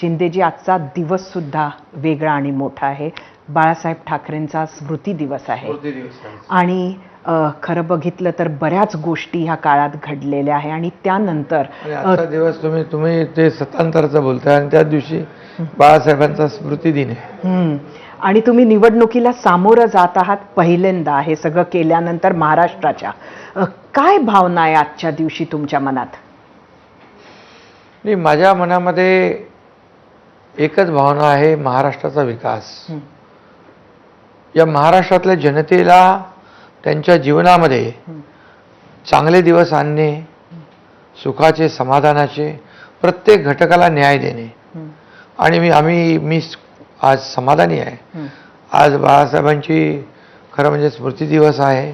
शिंदेजी आजचा दिवस सुद्धा वेगळा आणि मोठा आहे. बाळासाहेब ठाकरेंचा स्मृती दिवस आहे. आणि खरं बघितलं तर बऱ्याच गोष्टी ह्या काळात घडलेल्या आहे. आणि त्यानंतर दिवस तुम्ही तुम्ही ते सत्तांतराचा बोलताय आणि त्याच दिवशी बाळासाहेबांचा स्मृती दिन आहे. आणि तुम्ही निवडणुकीला सामोरं जात आहात पहिल्यांदा हे सगळं केल्यानंतर महाराष्ट्राच्या. काय भावना आहे आजच्या दिवशी तुमच्या मनात? आणि माझ्या मनामध्ये एकच भावना आहे महाराष्ट्राचा विकास. या महाराष्ट्रातल्या जनतेला त्यांच्या जीवनामध्ये. चांगले दिवस आणणे सुखाचे समाधानाचे प्रत्येक घटकाला न्याय देणे. आणि मी आम्ही मी आज समाधानी आहे. आज बाळासाहेबांची खरं म्हणजे स्मृती दिवस आहे.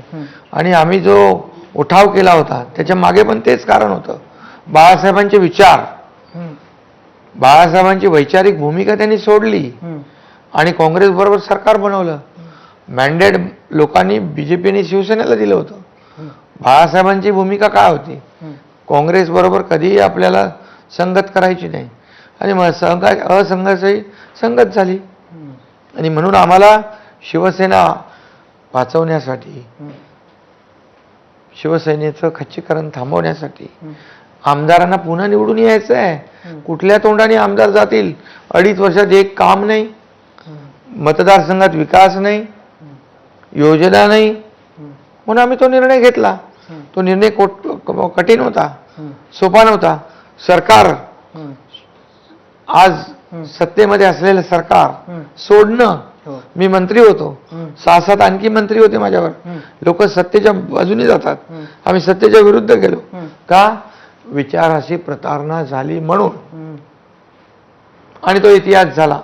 आणि आम्ही जो उठाव केला होता त्याच्यामागे पण तेच कारण होतं बाळासाहेबांचे विचार. बाळासाहेबांची वैचारिक भूमिका त्यांनी सोडली. आणि काँग्रेस बरोबर सरकार बनवलं मॅन्डेट लोकांनी बीजेपीने शिवसेनेला दिलं होतं. बाळासाहेबांची भूमिका काय होती. काँग्रेस बरोबर कधीही आपल्याला संगत करायची नाही आणि मग संघ असंघर्षही संगत झाली. आणि म्हणून आम्हाला शिवसेना वाचवण्यासाठी. शिवसेनेचं खच्चीकरण थांबवण्यासाठी. आमदारांना पुन्हा निवडून यायचं आहे. कुठल्या तोंडाने आमदार जातील अडीच वर्षात एक काम नाही. मतदारसंघात विकास नाही योजना नाही. म्हणून आम्ही तो निर्णय घेतला. तो निर्णय कठीण होता. सोपा नव्हता सरकार. आज. सत्तेमध्ये असलेलं सरकार. सोडणं हो. मी मंत्री होतो. सहा सात आणखी मंत्री होते माझ्यावर. लोक सत्तेच्या बाजूने जातात. आम्ही सत्तेच्या विरुद्ध गेलो. का विचाराशी प्रतारणा झाली म्हणून. आणि तो इतिहास झाला